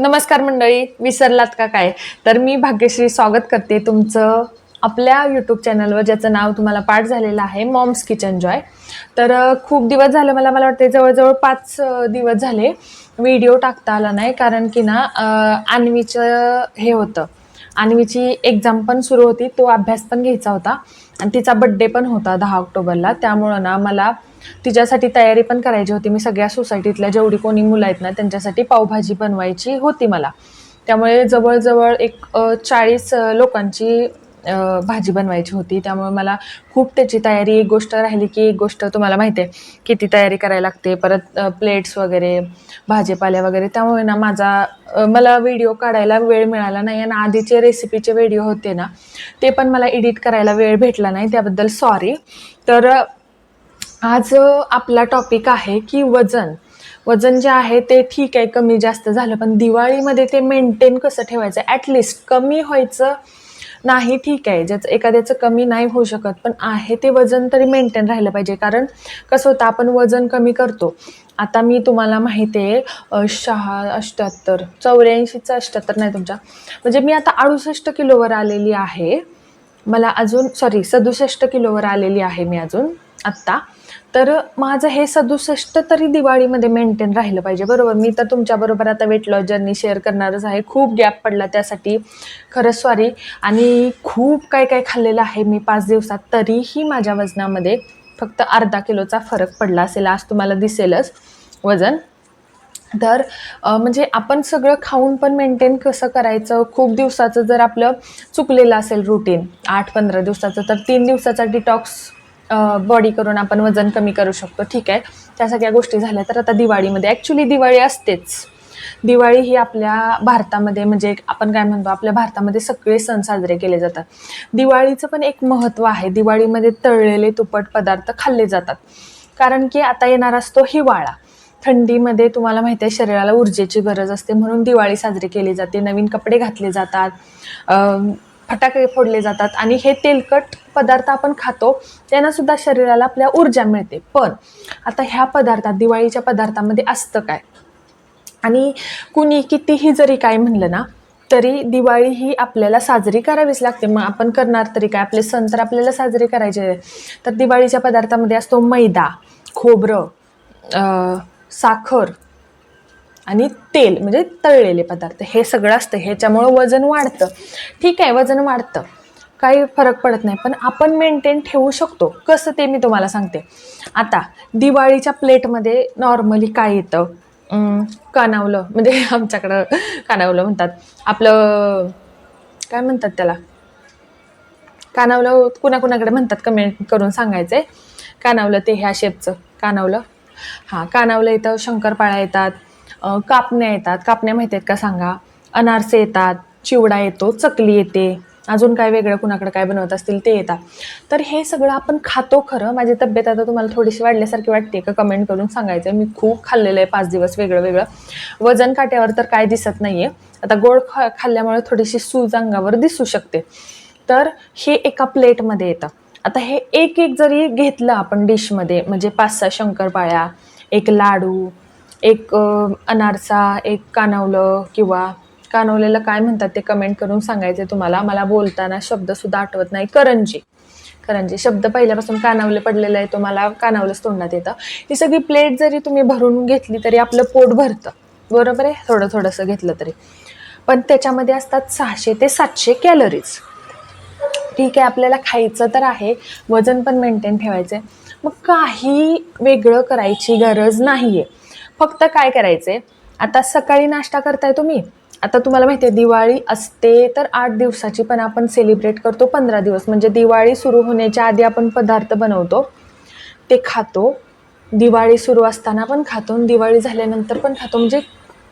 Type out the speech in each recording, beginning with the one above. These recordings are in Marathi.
नमस्कार मंडळी विसरलात का काय? तर मी भाग्यश्री स्वागत करते तुमचं आपल्या यूट्यूब चॅनलवर ज्याचं नाव तुम्हाला पाठ झालेलं आहे मॉम्स किचन जॉय तर खूप दिवस झाले मला मला वाटते जवळजवळ पाच दिवस झाले व्हिडिओ टाकता आला नाही कारण की ना अ, अन्वीचं हे होतं. अन्वीची एक्झाम पण सुरू होती तो अभ्यास पण घ्यायचा होता. आणि तिचा बड्डे पण होता दहा ऑक्टोबरला त्यामुळं ना मला तिच्यासाठी तयारी पण करायची होती. मी सगळ्या सोसायटीतल्या जेवढी कोणी मुलं आहेत ना त्यांच्यासाठी पावभाजी बनवायची होती मला. त्यामुळे जवळजवळ एक चाळीस लोकांची भाजी बनवायची होती. त्यामुळे मला खूप त्याची तयारी एक गोष्ट राहिली की एक गोष्ट तुम्हाला माहिती आहे किती तयारी करायला लागते परत प्लेट्स वगैरे भाजीपाल्या वगैरे. त्यामुळे ना माझा मला व्हिडिओ काढायला वेळ मिळाला नाही आणि आधीचे रेसिपीचे व्हिडिओ होते ना ते पण मला एडिट करायला वेळ भेटला नाही. त्याबद्दल सॉरी तर आज आपला टॉपिक आहे की वजन. वजन जे आहे ते ठीक आहे कमी जास्त झालं पण दिवाळीमध्ये ते मेंटेन कसं ठेवायचं? ॲटलिस्ट कमी व्हायचं नाही ठीक आहे ज्याचं एखाद्याचं कमी नाही होऊ शकत पण आहे ते वजन तरी मेंटेन राहिलं पाहिजे. कारण कसं होतं आपण वजन कमी करतो. आता मी तुम्हाला माहिती आहे शहा अष्ट्याहत्तर चौऱ्याऐंशीचं अष्ट्याहत्तर नाही तुमच्या. म्हणजे मी आता अडुसष्ट किलोवर आलेली आहे. मला अजून सॉरी सदुसष्ट किलोवर आलेली आहे मी अजून आत्ता. तर माझं हे सदुसष्ट तरी दिवाळीमध्ये मेंटेन राहिलं पाहिजे. बरोबर मी तर तुमच्याबरोबर आता वेट लॉस जर्नी शेअर करणारच आहे. खूप गॅप पडला त्यासाठी. खरंच सॉरी आणि खूप काय काय खाल्लेलं आहे मी पाच दिवसात तरीही माझ्या वजनामध्ये फक्त अर्धा किलोचा फरक पडला असेल आज तुम्हाला दिसेलच वजन. तर म्हणजे आपण सगळं खाऊन पण मेंटेन कसं करायचं? खूप दिवसाचं जर आपलं चुकलेलं असेल रुटीन आठ पंधरा दिवसाचं तर तीन दिवसाचा डिटॉक्स बॉडी करून आपण वजन कमी करू शकतो. ठीक आहे? त्या सगळ्या गोष्टी झाल्या तर आता दिवाळीमध्ये ॲक्च्युली दिवाळी असतेच. दिवाळी ही आपल्या भारतामध्ये म्हणजे एक आपण काय म्हणतो आपल्या भारतामध्ये सगळे सण साजरे केले जातात. दिवाळीचं पण एक महत्त्व आहे. दिवाळीमध्ये तळलेले तुपट पदार्थ खाल्ले जातात. कारण की आता येणार असतो हिवाळा. थंडीमध्ये तुम्हाला माहिती आहे शरीराला ऊर्जेची गरज असते म्हणून दिवाळी साजरी केली जाते. नवीन कपडे घातले जातात. फटाके फोडले जातात आणि हे तेलकट पदार्थ आपण खातो त्यांना सुद्धा शरीराला आपल्या ऊर्जा मिळते. पण आता ह्या पदार्थात दिवाळीच्या पदार्थामध्ये असतं काय? आणि कुणी कितीही जरी काय म्हणलं ना तरी दिवाळी ही आपल्याला साजरी करावीच लागते. मग आपण करणार तरी काय? आपले सण तर आपल्याला साजरे करायचे. तर दिवाळीच्या पदार्थामध्ये असतो मैदा खोबरं साखर आणि तेल म्हणजे तळलेले पदार्थ. हे सगळं असतं. ह्याच्यामुळं वजन वाढतं. ठीक आहे वजन वाढतं. काही फरक पडत नाही. पण आपण मेंटेन ठेवू शकतो. कसं ते मी तुम्हाला सांगते. आता दिवाळीच्या प्लेटमध्ये नॉर्मली काय येतं? कानावलं. म्हणजे आमच्याकडं कानावलं म्हणतात. आपलं काय म्हणतात त्याला? कानावलं कुणाकुणाकडे म्हणतात कमेंट करून सांगायचं आहे कानावलं ते ह्या शेपचं कानावलं. हां कानावलं येतं शंकरपाळ्या येतात. कापण्या येतात. कापण्या माहिती आहेत का सांगा? अनारसे येतात चिवडा येतो चकली येते. अजून काय वेगळं कुणाकडे काय बनवत असतील ते येतात. तर हे सगळं आपण खातो खरं. माझी तब्येत आता तुम्हाला थोडीशी वाढल्यासारखी वाटते का कमेंट करून सांगायचं मी खूप खाल्लेलं आहे पाच दिवस वेगळं वेगळं. वजन काट्यावर तर काय दिसत नाही आहे आता गोड खा खाल्ल्यामुळे थोडीशी सूज अंगावर दिसू शकते. तर हे एका प्लेटमध्ये येतं. आता हे एक एक जरी घेतलं आपण डिशमध्ये म्हणजे पाच सहा शंकरपाळ्या एक लाडू एक अनारसा एक कानवलं किंवा कानवलेलं काय म्हणतात ते कमेंट करून सांगायचे तुम्हाला. मला बोलताना शब्दसुद्धा आठवत नाही. करंजी. करंजी. शब्द पहिल्यापासून कानावले पडलेला आहे तुम्हाला कानावलंच तोंडात येतं. ही सगळी प्लेट जरी तुम्ही भरून घेतली तरी आपलं पोट भरतं. बरोबर आहे? थोडं थोडंसं घेतलं तरी. पण त्याच्यामध्ये असतात सहाशे ते सातशे कॅलरीज ठीक आहे आपल्याला खायचं तर आहे. वजन पण मेंटेन ठेवायचं आहे मग काही वेगळं करायची गरज नाही आहे फक्त काय करायचं आहे आता सकाळी नाश्ता करताय तुम्ही. आता तुम्हाला माहिती आहे दिवाळी असते तर आठ दिवसाची पण आपण सेलिब्रेट करतो पंधरा दिवस. म्हणजे दिवाळी सुरू होण्याच्या आधी आपण पदार्थ बनवतो ते खातो. दिवाळी सुरू असताना पण खातो आणि दिवाळी झाल्यानंतर पण खातो. म्हणजे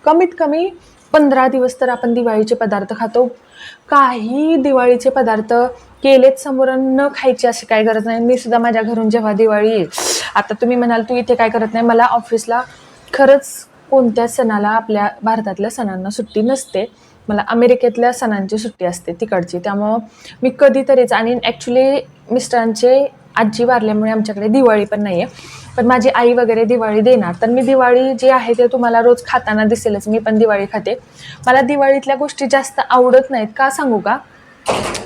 कमीत कमी पंधरा दिवस तर आपण दिवाळीचे पदार्थ खातो. काही दिवाळीचे पदार्थ केलेच समोर न खायची अशी काय गरज नाही. मी सुद्धा माझ्या घरून जेव्हा दिवाळी येईल आता तुम्ही म्हणाल तू इथे काय करत नाही मला ऑफिसला खरंच कोणत्या सणाला आपल्या भारतातल्या सणांना सुट्टी नसते. मला अमेरिकेतल्या सणांची सुट्टी असते तिकडची. त्यामुळं मी कधीतरीच आणि ॲक्च्युली मिस्टरांचे आजी वारल्यामुळे आमच्याकडे दिवाळी पण नाही आहे पण माझी आई वगैरे दिवाळी देणार. तर मी दिवाळी जी आहे ते तुम्हाला रोज खाताना दिसेलच. मी पण दिवाळी खाते. मला दिवाळीतल्या गोष्टी जास्त आवडत नाहीत. का सांगू का?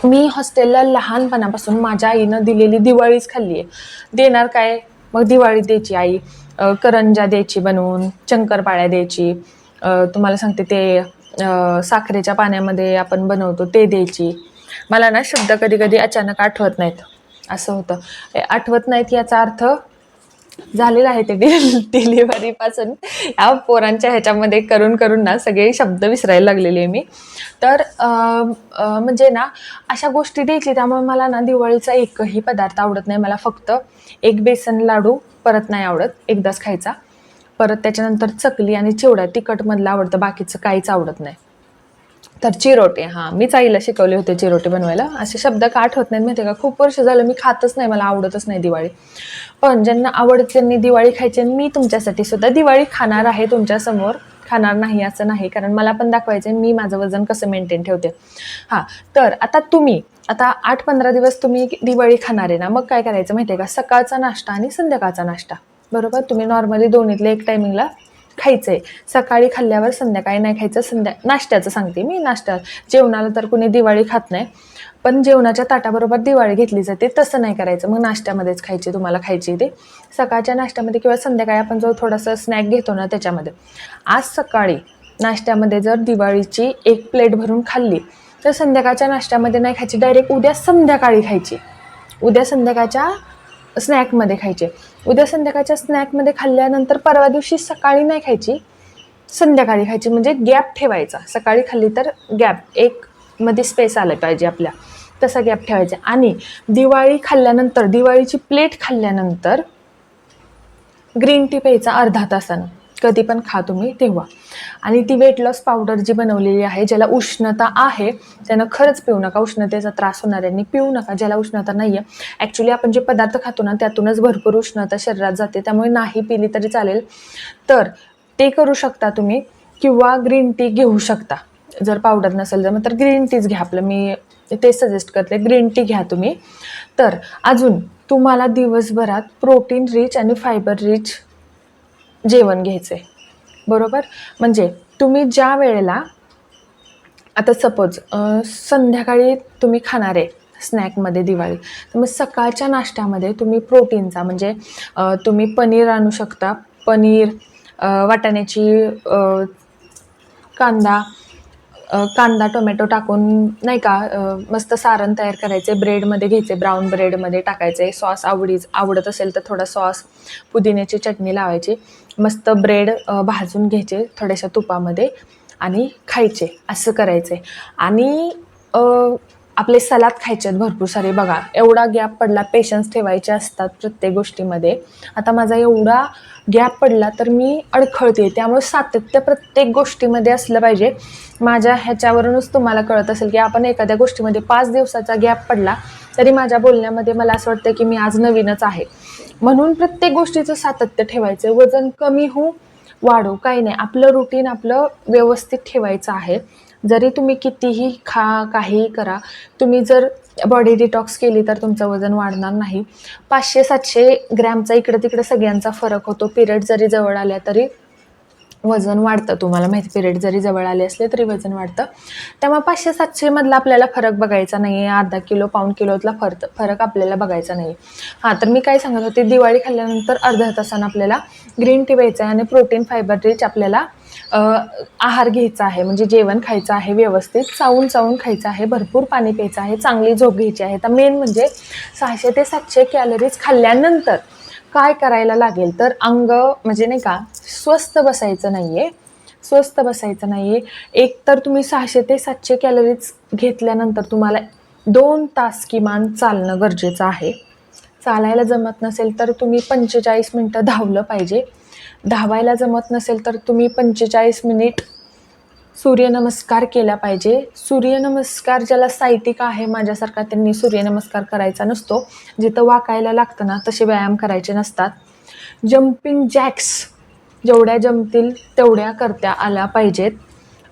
मी हॉस्टेलला लहानपणापासून माझ्या आईनं दिलेली दिवाळीच खाल्ली आहे देणार काय? मग दिवाळी द्यायची आई. करंजा द्यायची बनवून शंकरपाळ्या द्यायची. तुम्हाला सांगते ते साखरेच्या पाण्यामध्ये आपण बनवतो ते द्यायची. मला ना शब्द कधी कधी अचानक आठवत नाहीत. असं होतं. आठवत नाहीत याचा अर्थ झालेलं आहे ते डिलिव्हरी डिलिव्हरीपासून या पोरांच्या ह्याच्यामध्ये करून करून ना सगळे शब्द विसरायला लागलेले आहे मी. तर म्हणजे ना अशा गोष्टी द्यायची त्यामुळे मला ना दिवाळीचा एकही पदार्थ आवडत नाही. मला फक्त एक बेसन लाडू परत नाही आवडत एकदाच खायचा. परत त्याच्यानंतर चकली आणि चिवडा तिखटमधलं आवडतं बाकीचं काहीच आवडत नाही. तर चिरोटे हां मीच आईला शिकवले होते चिरोटे बनवायला. असे शब्द का आठवत नाहीत माहिती आहे का? खूप वर्ष झालं मी खातच नाही मला आवडतच नाही दिवाळी. पण ज्यांना आवडत त्यांनी दिवाळी खायची आणि मी तुमच्यासाठी सुद्धा दिवाळी खाणार आहे तुमच्यासमोर खाणार नाही असं नाही कारण मला पण दाखवायचं आहे मी माझं वजन कसं मेंटेन ठेवते. हां तर आता तुम्ही आता आठ पंधरा दिवस तुम्ही दिवाळी खाणार आहे ना मग काय करायचं माहिती आहे का? सकाळचा नाश्ता आणि संध्याकाळचा नाश्ता. बरोबर? तुम्ही नॉर्मली दोन्हीतल्या एक टायमिंगला खायचंय. सकाळी खाल्ल्यावर संध्याकाळी नाही खायचं संध्या नाश्त्याचं सांगते मी नाश्त्या जेवणाला तर कुणी दिवाळी खात नाही पण जेवणाच्या ताटाबरोबर दिवाळी घेतली जाते तसं नाही करायचं. मग नाश्त्यामध्येच खायची तुम्हाला खायची ते. सकाळच्या नाश्त्यामध्ये किंवा संध्याकाळी आपण जो थोडासा स्नॅक घेतो ना त्याच्यामध्ये. आज सकाळी नाश्त्यामध्ये जर दिवाळीची एक प्लेट भरून खाल्ली तर संध्याकाळच्या नाश्त्यामध्ये नाही खायची डायरेक्ट उद्या संध्याकाळी खायची. उद्या संध्याकाळच्या स्नॅकमध्ये खायचे. उद्या संध्याकाळच्या स्नॅकमध्ये खाल्ल्यानंतर परवा दिवशी सकाळी नाही खायची संध्याकाळी खायची. म्हणजे गॅप ठेवायचा. सकाळी खाल्ली तर गॅप. एक मध्ये स्पेस आलं पाहिजे आपल्या. तसा गॅप ठेवायचा. आणि दिवाळी खाल्ल्यानंतर दिवाळीची प्लेट खाल्ल्यानंतर ग्रीन टी प्यायचा अर्धा तासानं. कधी पण खा तुम्ही तेव्हा. आणि ती वेट लॉस पावडर जी बनवलेली आहे ज्याला उष्णता आहे त्यानं खरंच पिऊ नका. उष्णतेचा त्रास होणाऱ्यांनी पिऊ नका ज्याला उष्णता नाही आहे ॲक्च्युली आपण जे पदार्थ खातो ना त्यातूनच भरपूर उष्णता शरीरात जाते. त्यामुळे नाही पिली तरी चालेल. तर ते करू शकता तुम्ही किंवा ग्रीन टी घेऊ शकता. जर पावडर नसेल जर तर ग्रीन टीच घ्या. आपलं मी ते सजेस्ट करते. ग्रीन टी घ्या तुम्ही. तर अजून तुम्हाला दिवसभरात प्रोटीन रिच आणि फायबर रिच जेवण घ्यायचं. आहे बरोबर? म्हणजे तुम्ही ज्या वेळेला आता सपोज संध्याकाळी तुम्ही खाणार आहे स्नॅकमध्ये दिवाळी तर मग सकाळच्या नाश्त्यामध्ये तुम्ही प्रोटीनचा म्हणजे तुम्ही पनीर आणू शकता. पनीर वाटाण्याची कांदा कांदा टोमॅटो टाकून नाही का मस्त सारण तयार करायचे ब्रेडमध्ये घ्यायचे ब्राऊन ब्रेडमध्ये टाकायचे सॉस आवडीच आवडत असेल तर थोडा सॉस पुदिन्याची चटणी लावायची मस्त ब्रेड भाजून घ्यायचे थोड्याशा तुपामध्ये आणि खायचे असं करायचे. आणि आपले सलाद खायचे आहेत भरपूर सारे. बघा एवढा गॅप पडला पेशन्स ठेवायचे असतात प्रत्येक गोष्टीमध्ये. आता माझा एवढा गॅप पडला तर मी अडखळते. त्यामुळे सातत्य प्रत्येक गोष्टीमध्ये असलं पाहिजे. माझ्या ह्याच्यावरूनच तुम्हाला कळत असेल की आपण एखाद्या गोष्टीमध्ये पाच दिवसाचा गॅप पडला तरी माझ्या बोलण्यामध्ये मला असं वाटतं की मी आज नवीनच आहे. म्हणून प्रत्येक गोष्टीचं सातत्य ठेवायचं. वजन कमी होऊ वाढू. काही नाही. आपलं रुटीन आपलं व्यवस्थित ठेवायचं आहे. जरी तुम्ही कितीही खा काहीही करा तुम्ही जर बॉडी डिटॉक्स केली तर तुमचं वजन वाढणार नाही. पाचशे सातशे ग्रॅमचा इकडं तिकडं सगळ्यांचा फरक होतो. पिरियड जरी जवळ आल्या तरी वजन वाढतं. तुम्हाला माहिती पिरियड जरी जवळ आले असले तरी वजन वाढतं. त्यामुळे पाचशे सातशेमधला आपल्याला फरक बघायचा नाही आहे अर्धा किलो पाऊण किलोतला फरक फरक आपल्याला बघायचा नाही हां तर मी काय सांगत होते दिवाळी खाल्ल्यानंतर अर्ध्या तासानं आपल्याला ग्रीन टी प्यायचं आहे आणि प्रोटीन फायबर रिच आपल्याला आहार घ्यायचा आहे म्हणजे जेवण खायचं आहे व्यवस्थित चावून चावून खायचं आहे भरपूर पाणी प्यायचं आहे चांगली झोप घ्यायची आहे. तर मेन म्हणजे सहाशे ते सातशे कॅलरीज खाल्ल्यानंतर काय करायला लागेल? तर अंग म्हणजे नाही का स्वस्त बसायचं नाही आहे स्वस्त बसायचं नाही आहे एक तर तुम्ही सहाशे ते सातशे कॅलरीज घेतल्यानंतर तुम्हाला दोन तास किमान चालणं गरजेचं आहे. चालायला जमत नसेल तर तुम्ही पंचेचाळीस मिनटं धावलं पाहिजे. धावायला जमत नसेल तर तुम्ही पंचेचाळीस मिनिट सूर्यनमस्कार केला पाहिजे. सूर्यनमस्कार ज्याला साहित्यिक आहे माझ्यासारखा त्यांनी सूर्यनमस्कार करायचा नसतो. जिथं वाकायला लागतं ना तसे व्यायाम करायचे नसतात. जम्पिंग जॅक्स जेवढ्या जमतील तेवढ्या करत्या आल्या पाहिजेत.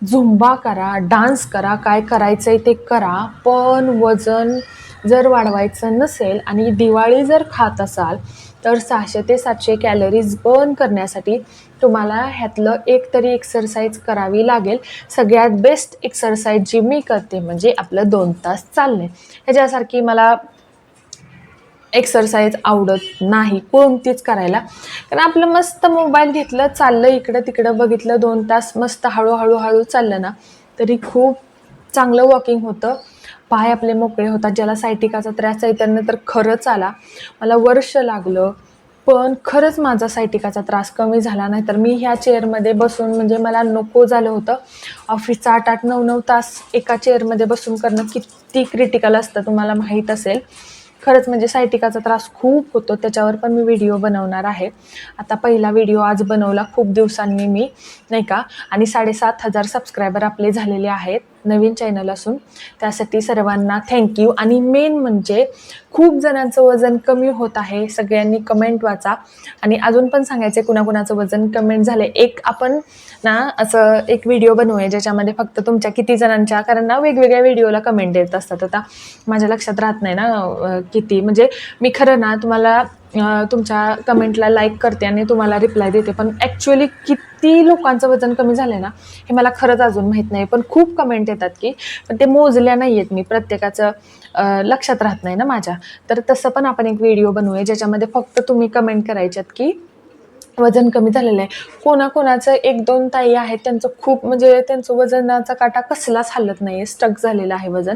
झुंबा करा डान्स करा काय करायचं आहे ते करा. पण वजन जर वाढवायचं नसेल आणि दिवाळी जर खात असाल तर सहाशे ते सातशे कॅलरीज बर्न करण्यासाठी तुम्हाला ह्यातलं एक तरी एक्सरसाइज करावी लागेल. सगळ्यात बेस्ट एक्सरसाइज जी मी करते म्हणजे आपलं दोन तास चालणे. ह्याच्यासारखी मला एक्सरसाइज आवडत नाही कोणतीच करायला. कारण आपलं मस्त मोबाईल घेतलं चाललं इकडं तिकडं बघितलं दोन तास मस्त हळूहळू हळू चाललं ना तरी खूप चांगलं वॉकिंग होतं. पाय आपले मोकळे होतात ज्याला सायटिकाचा त्रास आहे त्यांना तर खरंच आला. मला वर्ष लागलं पण खरंच माझा सायटिकाचा त्रास कमी झाला नाही तर मी ह्या चेअरमध्ये बसून म्हणजे मला नको झालं होतं. ऑफिसचा आठ आठ नऊ नऊ तास एका चेअरमध्ये बसून करणं किती क्रिटिकल असतं तुम्हाला माहीत असेल. खरंच म्हणजे सायटिकाचा त्रास खूप होतो त्याच्यावर पण मी व्हिडिओ बनवणार आहे. आता पहिला व्हिडिओ आज बनवला खूप दिवसांनी मी नाही का? आणि साडेसात हजार सबस्क्रायबर आपले झालेले आहेत. नवीन चॅनल असून त्यासाठी सर्वांना थँक्यू आणि मेन म्हणजे खूप जणांचं वजन कमी होत आहे. सगळ्यांनी कमेंट वाचा. आणि अजून पण सांगायचं कुणाकुणाचं वजन कमेंट झालं एक आपण ना असं एक व्हिडिओ बनवूया ज्याच्यामध्ये फक्त तुमच्या किती जणांच्या कारण ना वेगवेगळ्या व्हिडिओला कमेंट देत असतात. आता माझ्या लक्षात राहत नाही ना किती. म्हणजे मी खरं ना तुम्हाला तुमच्या कमेंटला लाईक करते आणि तुम्हाला रिप्लाय देते. पण ॲक्च्युअली किती लोकांचं वजन कमी झालं ना हे मला खरंच अजून माहीत नाही. पण खूप कमेंट येतात की पण ते मोजल्या नाही आहेत मी. प्रत्येकाचं लक्षात राहत नाही ना माझ्या. तर तसं पण आपण एक व्हिडिओ बनवूया ज्याच्यामध्ये फक्त तुम्ही कमेंट करायच्यात की वजन कमी झालेलं आहे. कोणाकोणाचं एक दोन ताई आहेत त्यांचं खूप म्हणजे त्यांचं वजनाचा काटा कसलाच हलत नाही आहे स्टक झालेलं आहे वजन.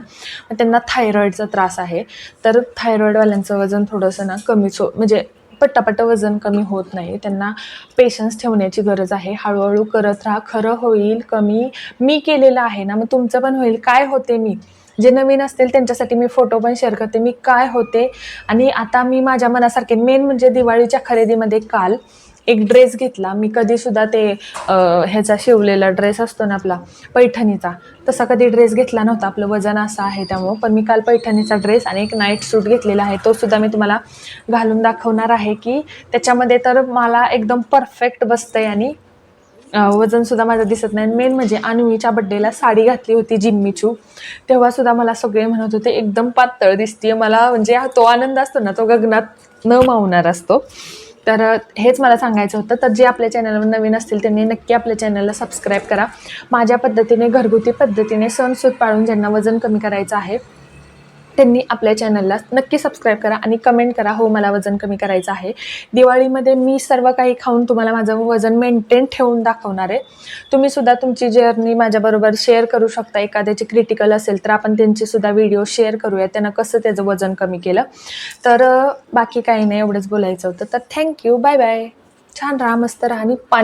मग त्यांना थायरॉईडचा त्रास आहे. तर थायरॉईडवाल्यांचं वजन थोडंसं ना कमीच हो म्हणजे पट्टापट्ट वजन कमी होत नाही. त्यांना पेशन्स ठेवण्याची गरज आहे. हळूहळू करत राहा. खरं होईल कमी मी केलेलं आहे ना मग तुमचं पण होईल. काय होते मी? जे नवीन असतील त्यांच्यासाठी मी फोटो पण शेअर करते. मी काय होते? आणि आता मी माझ्या मनासारखे मेन म्हणजे दिवाळीच्या खरेदीमध्ये काल एक ड्रेस घेतला. मी कधीसुद्धा ते ह्याचा शिवलेला ड्रेस असतो ना आपला पैठणीचा तसा कधी ड्रेस घेतला नव्हता. आपलं वजन असं आहे त्यामुळं. पण मी काल पैठणीचा ड्रेस आणि एक नाईट सूट घेतलेला आहे. तो सुद्धा मी तुम्हाला घालून दाखवणार आहे की त्याच्यामध्ये तर मला एकदम परफेक्ट बसतंय आणि वजनसुद्धा माझं दिसत नाही. मेन म्हणजे अन्वीच्या बड्डेला साडी घातली होती जिम्मीचू. तेव्हासुद्धा मला सगळे म्हणत होते एकदम पातळ दिसते मला. म्हणजे हा तो आनंद असतो ना तो गगनात न मावणार असतो. तर हेच मला सांगायचं होतं. तर जे आपल्या चॅनलवर नवीन असतील त्यांनी नक्की आपल्या चॅनलला सबस्क्राईब करा. माझ्या पद्धतीने घरगुती पद्धतीने सणसूद पाळून ज्यांना वजन कमी करायचं आहे त्यांनी आपल्या चॅनलला नक्की सबस्क्राईब करा आणि कमेंट करा हो मला वजन कमी करायचं आहे. दिवाळीमध्ये मी सर्व काही खाऊन तुम्हाला माझं वजन मेंटेन ठेवून दाखवणार आहे. तुम्ही सुद्धा तुमची जर्नी माझ्याबरोबर शेअर करू शकता. एखाद्याची क्रिटिकल असेल तर आपण त्यांची सुद्धा व्हिडिओ शेअर करूया. त्यांना कसं त्याचं वजन कमी केलं. तर बाकी काही नाही एवढंच बोलायचं होतं. तर थँक्यू बाय बाय छान राहा मस्त राहा आणि पाणी